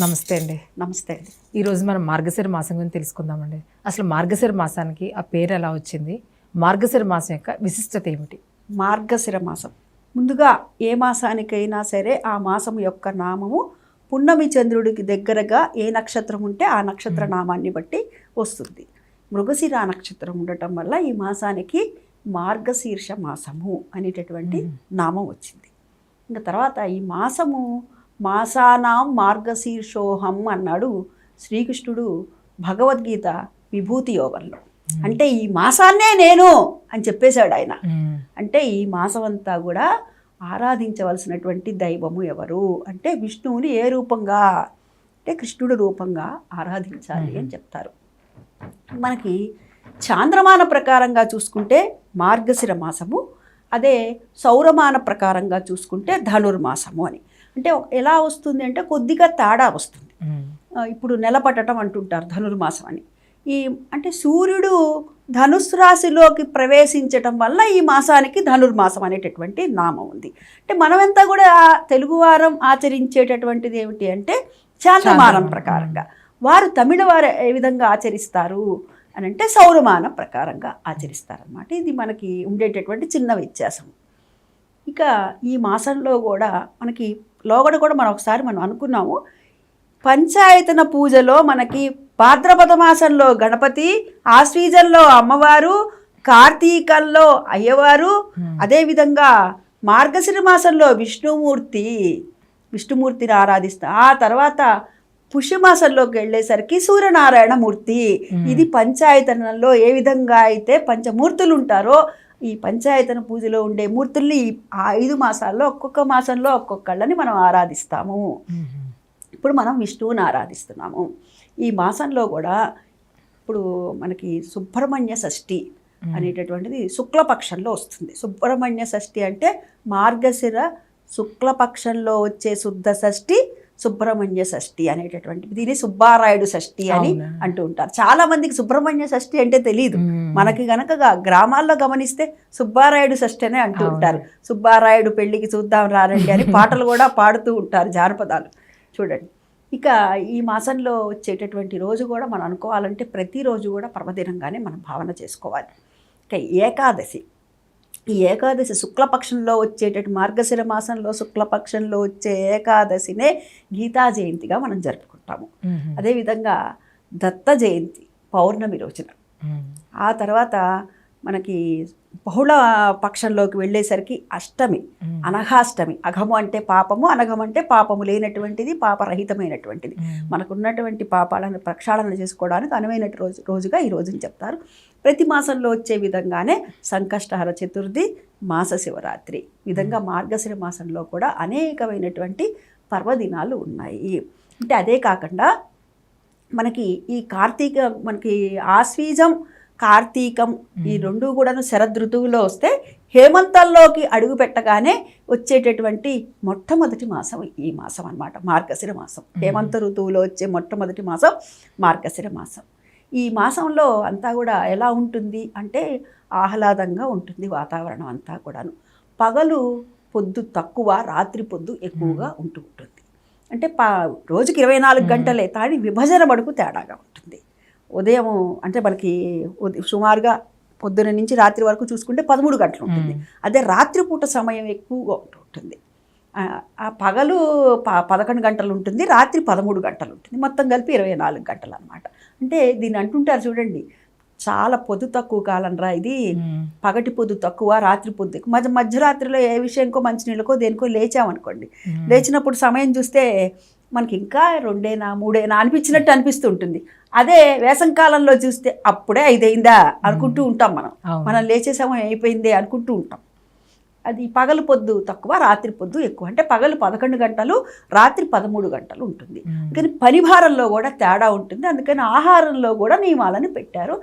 నమస్తే అండి. నమస్తే అండి. ఈరోజు మనం మార్గశిర మాసం గురించి తెలుసుకుందామండి. అసలు మార్గశిర మాసానికి ఆ పేరు ఎలా వచ్చింది? మార్గశిర మాసం యొక్క విశిష్టత ఏమిటి? మార్గశిర మాసం. ముందుగా ఏ మాసానికైనా సరే ఆ మాసం యొక్క నామము పున్నమి చంద్రుడికి దగ్గరగా ఏ నక్షత్రం ఉంటే ఆ నక్షత్ర నామాన్ని బట్టి వస్తుంది. మృగశిర నక్షత్రం ఉండటం వల్ల ఈ మాసానికి మార్గశీర్ష మాసము అనేటటువంటి నామం వచ్చింది. ఇంకా తర్వాత ఈ మాసము మాసానాం మార్గశీర్షోహం అన్నాడు శ్రీకృష్ణుడు భగవద్గీత విభూతి యోగంలో. అంటే ఈ మాసాన్నే నేను అని చెప్పేశాడు ఆయన. అంటే ఈ మాసం అంతా కూడా ఆరాధించవలసినటువంటి దైవము ఎవరు అంటే విష్ణువుని ఏ రూపంగా? అంటే కృష్ణుడు రూపంగా ఆరాధించాలి అని చెప్తారు. మనకి చాంద్రమాన ప్రకారంగా చూసుకుంటే మార్గశిర మాసము అదే సౌరమాన ప్రకారంగా చూసుకుంటే ధనుర్మాసము అని. అంటే ఎలా వస్తుంది అంటే కొద్దిగా తేడా వస్తుంది. ఇప్పుడు నెల పట్టడం అంటుంటారు ధనుర్మాసం అని ఈ అంటే సూర్యుడు ధనుస్సు రాశిలోకి ప్రవేశించటం వల్ల ఈ మాసానికి ధనుర్మాసం అనేటటువంటి నామం ఉంది. అంటే మనమంతా కూడా తెలుగువారం ఆచరించేటటువంటిది ఏమిటి అంటే చాంద్రమానం. ప్రకారంగా. వారు తమిళ వారు ఏ విధంగా ఆచరిస్తారు అని అంటే సౌరమాన ప్రకారంగా ఆచరిస్తారన్నమాట. ఇది మనకి ఉండేటటువంటి చిన్న వ్యత్యాసం. ఇక ఈ మాసంలో కూడా మనకి లోగడ కూడా మనం ఒకసారి మనం అనుకున్నాము. పంచాయతన పూజలో మనకి భాద్రపద మాసంలో గణపతి ఆశ్వీజంలో అమ్మవారు కార్తీకంలో అయ్యవారు అదేవిధంగా మార్గశిర మాసంలో విష్ణుమూర్తి విష్ణుమూర్తిని ఆరాధిస్తా ఆ తర్వాత పుష్యమాసంలోకి వెళ్ళేసరికి సూర్యనారాయణ మూర్తి ఇది పంచాయతనంలో ఏ విధంగా అయితే పంచమూర్తులు ఉంటారో ఈ పంచాయతన పూజలో ఉండే మూర్తుల్ని ఈ ఆ ఐదు మాసాల్లో ఒక్కొక్క మాసంలో ఒక్కొక్కళ్ళని మనం ఆరాధిస్తాము. ఇప్పుడు మనం విష్ణువుని ఆరాధిస్తున్నాము. ఈ మాసంలో కూడా ఇప్పుడు మనకి సుబ్రహ్మణ్య షష్ఠి అనేటటువంటిది శుక్లపక్షంలో వస్తుంది. సుబ్రహ్మణ్య షష్ఠి అంటే మార్గశిర శుక్లపక్షంలో వచ్చే శుద్ధ షష్ఠి సుబ్రహ్మణ్య షష్ఠి అనేటటువంటిది. దీన్ని సుబ్బారాయుడు షష్ఠి అని? అంటూ ఉంటారు. చాలా మందికి సుబ్రహ్మణ్య షష్ఠి అంటే తెలియదు మనకి గనక గ్రామాల్లో గమనిస్తే సుబ్బారాయుడు షష్ఠి అనే అంటూ. ఉంటారు. సుబ్బారాయుడు పెళ్ళికి చూద్దాం రారండి అని పాటలు కూడా పాడుతూ ఉంటారు జానపదాలు. చూడండి. ఇక ఈ మాసంలో వచ్చేటటువంటి రోజు కూడా మనం అనుకోవాలంటే ప్రతిరోజు కూడా పర్వదినంగానే మనం భావన చేసుకోవాలి. ఇక ఏకాదశి. ఈ ఏకాదశి శుక్లపక్షంలో వచ్చేటటువంటి మార్గశిర మాసంలో శుక్లపక్షంలో వచ్చే ఏకాదశినే గీతా జయంతిగా మనం జరుపుకుంటాము. అదేవిధంగా దత్త జయంతి పౌర్ణమి రోజున. ఆ తర్వాత మనకి బహుళ పక్షంలోకి వెళ్ళేసరికి అష్టమి అనఘాష్టమి. అఘము అంటే పాపము అనఘం అంటే పాపము లేనటువంటిది పాపరహితమైనటువంటిది. మనకున్నటువంటి పాపాలను ప్రక్షాళన చేసుకోవడానికి అనువైన రోజు రోజుగా ఈ రోజుని చెప్తారు. ప్రతి మాసంలో వచ్చే విధంగానే సంకష్టహర చతుర్థి మాస శివరాత్రి. విధంగా మార్గశిర మాసంలో కూడా అనేకమైనటువంటి పర్వదినాలు ఉన్నాయి. అంటే అదే కాకుండా మనకి ఈ కార్తీక మనకి ఆశ్వీజం కార్తీకం ఈ రెండు కూడాను శరదృతువులో వస్తే హేమంతాల్లోకి అడుగు పెట్టగానే వచ్చేటటువంటి మొట్టమొదటి మాసం ఈ మాసం అన్నమాట మార్గశిర మాసం. హేమంత ఋతువులో వచ్చే మొట్టమొదటి మాసం మార్గశిర మాసం. ఈ మాసంలో అంతా కూడా ఎలా ఉంటుంది అంటే ఆహ్లాదంగా ఉంటుంది వాతావరణం అంతా కూడాను. పగలు పొద్దు తక్కువ రాత్రి పొద్దు ఎక్కువగా ఉంటూ ఉంటుంది. అంటే పా రోజుకి ఇరవై నాలుగు గంటలే కానీ విభజన మడుపు తేడాగా ఉంటుంది. ఉదయం అంటే మనకి సుమారుగా పొద్దున నుంచి రాత్రి వరకు చూసుకుంటే పదమూడు గంటలు ఉంటుంది. అదే రాత్రిపూట సమయం ఎక్కువగా ఉంటూ ఉంటుంది ఆ- ఆ పగలు ప పదకొండు గంటలు ఉంటుంది రాత్రి పదమూడు గంటలు ఉంటుంది. మొత్తం కలిపి ఇరవై నాలుగు గంటలు అనమాట అంటే దీన్ని అంటుంటారు చూడండి చాలా పొద్దు తక్కువ కాలం రా ఇది. పగటి పొద్దు తక్కువ రాత్రి పొద్దు ఎక్కువ. మధ్య మధ్యరాత్రిలో ఏ విషయంకో మంచినీళ్ళకో దేనికో లేచామనుకోండి. లేచినప్పుడు సమయం చూస్తే మనకి ఇంకా రెండేనా మూడేనా అనిపించినట్టు అనిపిస్తుంటుంది. అదే వేసంకాలంలో చూస్తే అప్పుడే ఐదైందా అనుకుంటూ ఉంటాం మనం. మనం లేచే సమయం అయిపోయిందే అనుకుంటూ ఉంటాం. అది పగలు పొద్దు తక్కువ రాత్రి పొద్దు ఎక్కువ. అంటే పగలు పదకొండు గంటలు రాత్రి పదమూడు గంటలు ఉంటుంది. కానీ పనిభారంలో కూడా తేడా ఉంటుంది. అందుకని ఆహారంలో కూడా నియమాలను పెట్టారు.